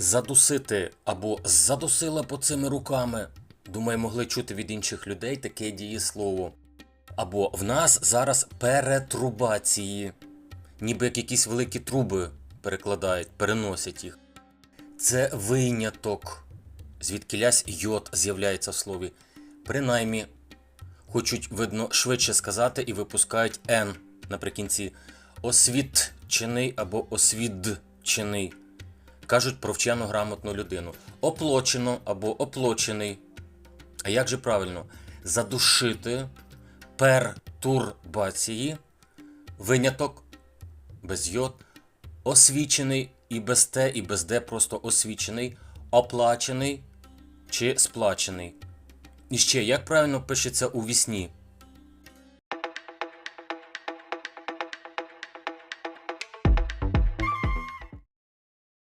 Задусити або задусила по цими руками. Думаю, могли чути від інших людей таке дієслово. Або в нас зараз перетрубації, ніби як якісь великі труби перекладають, переносять їх. Це виняток, звідкилясь йод з'являється в слові. Принаймні, хочуть, видно, швидше сказати і випускають Н наприкінці. Освітчений або освідчений. Кажуть про вчену грамотну людину. Оплочено або оплочений. А як же правильно? Задушити пертурбації, виняток без йод, освічений і без те, і без де просто освічений, оплачений чи сплачений. І ще, як правильно пишеться у вісні?